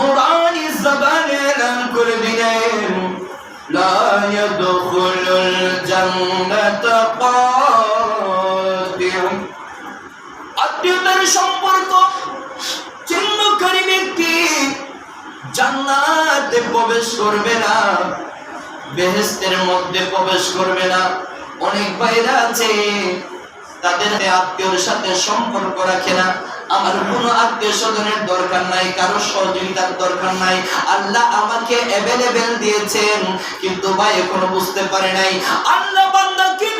কোরআনি জবানে এলান করে দিলেন লা ইয়াদখুলুল জান্নাতা কাতিউন আত্মীয়তার সম্পর্ক, চিহ্নকারী ব্যক্তি জান্নাতে প্রবেশ করবে না বেহেস্তের মধ্যে প্রবেশ করবে না। অনেক বাইরা আছে, তাদের আত্মীয়র সাথে সম্পর্ক রাখে না। আমার কোনো আত্মীয় স্বজনের দরকার নাই, কারও সহযোগিতার দরকার নাই। আল্লাহ আমাকে অ্যাভেলেবেল দিয়েছেন, কিন্তু ভাই এখনও বুঝতে পারে নাই। আল্লাহ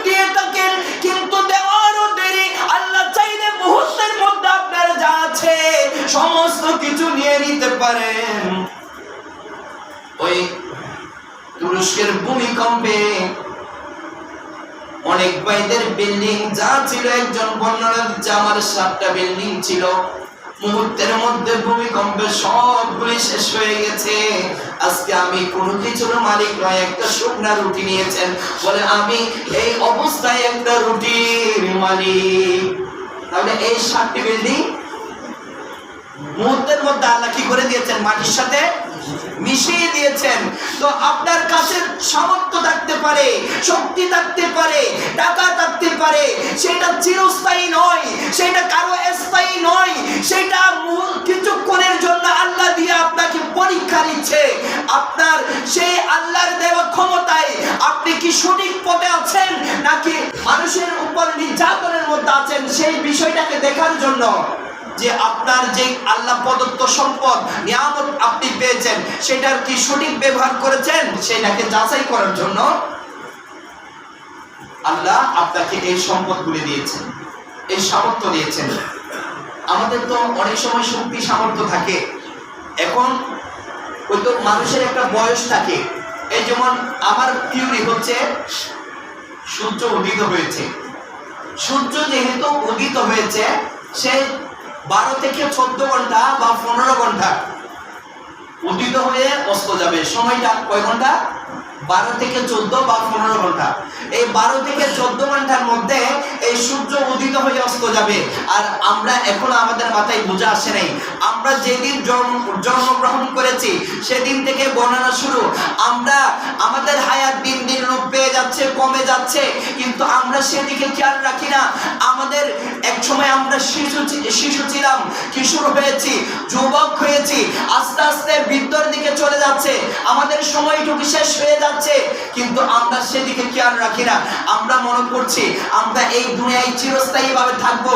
দিয়ে থাকেন, কিন্তু দেওয়ারও দেরি। আল্লাহ চাইলে মুহূর্তের মধ্যে আপনার যা আছে, সমস্ত কিছু নিয়ে নিতে পারেন। ওই তুরস্কের ভূমিকম্পে অনেক ভাইদের বিল্ডিং যা ছিল একজন বর্ণনা আমার সাতটা বিল্ডিং ছিল। মুহূর্তের মধ্যে ভূমিকম্পে সবগুলি শেষ হয়ে গেছে। আজকে আমি কোনো কিছুর মালিক নয়, একটা শুকনা রুটি নিয়েছেন। বলে, আমি এই অবস্থায় একটা রুটির মালিক। তাহলে এই সাতটি বিল্ডিং মুহূর্তের মধ্যে আল্লাহ কি করে দিয়েছেন? মাটির সাথে মিশিয়ে দিয়েছেন তো আপনার কাছে সামর্থ্য থাকতে পারে, শক্তি থাকতে পারে, টাকা থাকতে পারে, সেটা চিরস্থায়ী নয়, সেটা কারও স্থায়ী নয়, সেটা কিছুক্ষণের জন্য আল্লাহ দিয়ে আপনাকে পরীক্ষা নিচ্ছে আপনার সেই আল্লাহর দেওয়া ক্ষমতায় আপনি কি সঠিক পথে আছেন, নাকি মানুষের উপর নির্যাতনের মধ্যে আছেন, সেই বিষয়টাকে দেখার জন্য? যে আপনার যে আল্লাহ প্রদত্ত সম্পদ, নিয়ামত আপনি পেয়েছেন, সেটার কি সঠিক ব্যবহার করেছেন? সেটাকে যাচাই করার জন্য আল্লাহ আপনাকে এই সম্পদগুলি দিয়েছেন, এই সামর্থ্য দিয়েছেন। আমাদের তো অনেক সময় শক্তি সামর্থ্য থাকে। এখন ওই তো মানুষের একটা বয়স থাকে। এই যেমন আমার থিওরি হচ্ছে, সূর্য উদিত হয়েছে। সূর্য যেহেতু উদিত হয়েছে, সে বারো থেকে চোদ্দ ঘণ্টা বা পনেরো ঘণ্টা। উদিত হয়ে অস্ত যাবে। সময়টা কয় ঘণ্টা? বারো থেকে চোদ্দ বা পনেরো ঘণ্টা। এই বারো থেকে চোদ্দ ঘণ্টার মধ্যে এই সূর্য উদিত হয়ে অস্ত যাবে। আর আমরা এখনও আমাদের মাথায় বোঝা আসে নাই। আমরা যেদিন জন্ম জন্মগ্রহণ করেছি, সেদিন থেকে গণনা শুরু। আমরা আমাদের হায়াত দিন দিন রূপ পেয়ে যাচ্ছে কমে যাচ্ছে, কিন্তু আমরা সেদিকে খেয়াল রাখি না। আমাদের এক সময় আমরা শিশু শিশু ছিলাম, কিশোর হয়েছি, যুবক হয়েছি, আস্তে আস্তে বৃদ্ধর দিকে যাচ্ছে আমাদের সময়টুকু শেষ হয়ে যাচ্ছে, কিন্তু আমরা সেদিকে খেয়াল রাখি না। আমরা মনে করছি, আমরা এই দুনিয়ায় চিরস্থায়ী ভাবে থাকব,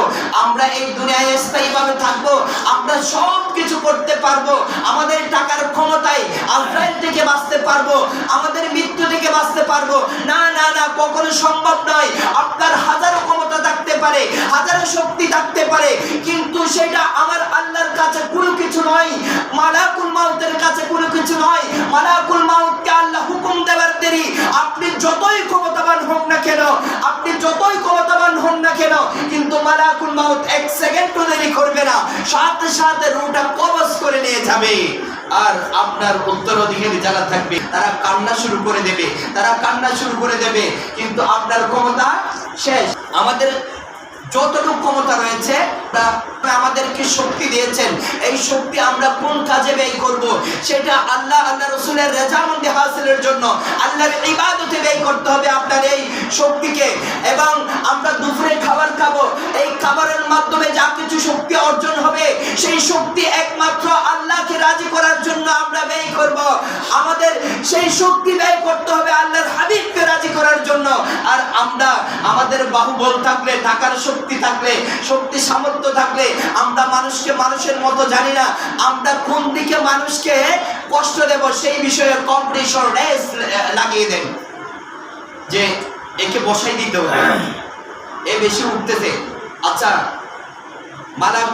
আমরা এই দুনিয়ায় স্থায়ী ভাবে থাকব, আমরা সব কিছু করতে পারব, আমাদের টাকার ক্ষমতায় আজরাইল থেকে বাঁচতে পারব, আমাদের মৃত্যু থেকে বাঁচতে পারব। না না না, কখনো সম্ভব নয়। পারে, হাজারো শক্তি থাকতে পারে, কিন্তু সেটা আমার আল্লাহর কাছে কোনো কিছু নয়। মালাকুল মাউতের কাছে কোনো কিছু নয়। মালাকুল মাউতকে আল্লাহ হুকুম দেওয়ার দেরি। আপনি যতই ক্ষমতাবান হোক না কেন, আপনি যতই ক্ষমতাবান হন না কেন, কিন্তু মালাকুল মাউত এক সেকেন্ডও দেরি করবে না। সাথে সাথে রুটা কবজ করে নিয়ে যাবে। আর আপনার উত্তরাধিকারী যারা থাকবে, তারা কান্না শুরু করে দেবে। তারা কান্না শুরু করে দেবে, কিন্তু আপনার ক্ষমতা শেষ। আমাদের যতটুকু ক্ষমতা রয়েছে আমাদেরকে শক্তি দিয়েছেন। এই শক্তি আমরা কোন কাজে ব্যয় করব? সেটা আল্লাহ আল্লাহ রসুলের রেজামন্দি হাসিলের জন্য, আল্লাহর ইবাদতে ব্যয় করতে হবে আপনার এই শক্তিকে। এবং আমরা দুপুরে খাবার খাব, এই খাবারের মাধ্যমে যা কিছু শক্তি অর্জন হবে, সেই শক্তি একমাত্র আল্লাহকে রাজি করার জন্য আমরা ব্যয় করব। আমাদের সেই শক্তি ব্যয় করতে হবে আল্লাহর হাবিবকে রাজি করার জন্য। আর আমরা আমাদের বাহুবল থাকলে টাকার শক্তি থাকলে, শক্তি সামর্থ্য থাকলে আমরা মানুষকে মানুষের মতো জানি না। আমরা কোন দিকে মানুষকে কষ্ট দেব সেই বিষয়ে কম্পিটিশন রেস লাগিয়ে দেন। যে একে বসাই দিতে হবে। এ বেশি উঠতেছে। আচ্ছা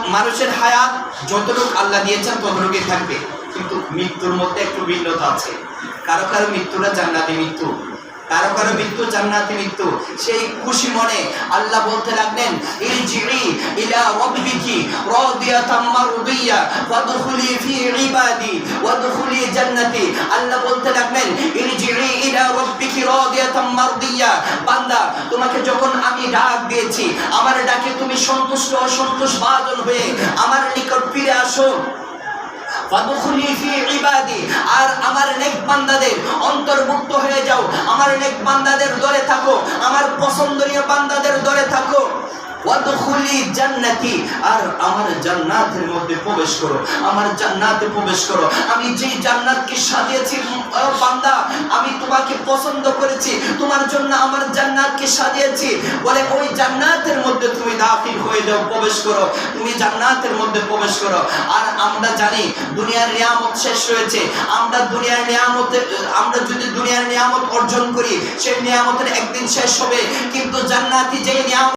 মানুষের হায়াত যতটুকু আল্লাহ দিয়েছেন ততটুকুই থাকবে। কিন্তু মৃত্যুর মধ্যে একটু ভিন্নতা আছে। কারও কারও মৃত্যুটা জান্নাতি মৃত্যু। কারও কারও মৃত্যু জান্নাতি মৃত্যু। সেই খুশি মনে আল্লাহ বলতে লাগলেন ইলা ওয়াদখুলি ফি ইবাদি ওয়াদখুলি জান্নাতি। আল্লাহ বলতে লাগলেন ইলা বান্দা, তোমাকে যখন আমি ডাক দিয়েছি, আমার ডাকে তুমি সন্তুষ্ট অসন্তুষ্ট বাদন হয়ে আমার নিকট ফিরে আসো। ইবাদি। আর আমার নেক বান্দাদের অন্তর্ভুক্ত হয়ে যাও। আমার নেক বান্দাদের দলে থাকো। আমার পছন্দনীয় বান্দাদের দলে থাকো। ওয়াদখুলি জান্নাতি, আর আমার জান্নাতের মধ্যে প্রবেশ করো, আমার জান্নাতে প্রবেশ করো। আমি যেই জান্নাতকে সাজিয়েছি বান্দা, আমি তোমাকে পছন্দ করেছি, তোমার জন্য আমার জান্নাতকে সাজিয়েছি। বলে, ওই জান্নাতের মধ্যে তুমি হয়ে যাও, প্রবেশ করো। তুমি জান্নাতের মধ্যে প্রবেশ করো। আর আমরা জানি, দুনিয়ার নিয়ামত শেষ হয়েছে আমরা দুনিয়ার নিয়ামতে, আমরা যদি দুনিয়ার নিয়ামত অর্জন করি, সেই নিয়ামতের একদিন শেষ হবে। কিন্তু জান্নাতি যেই নিয়ামত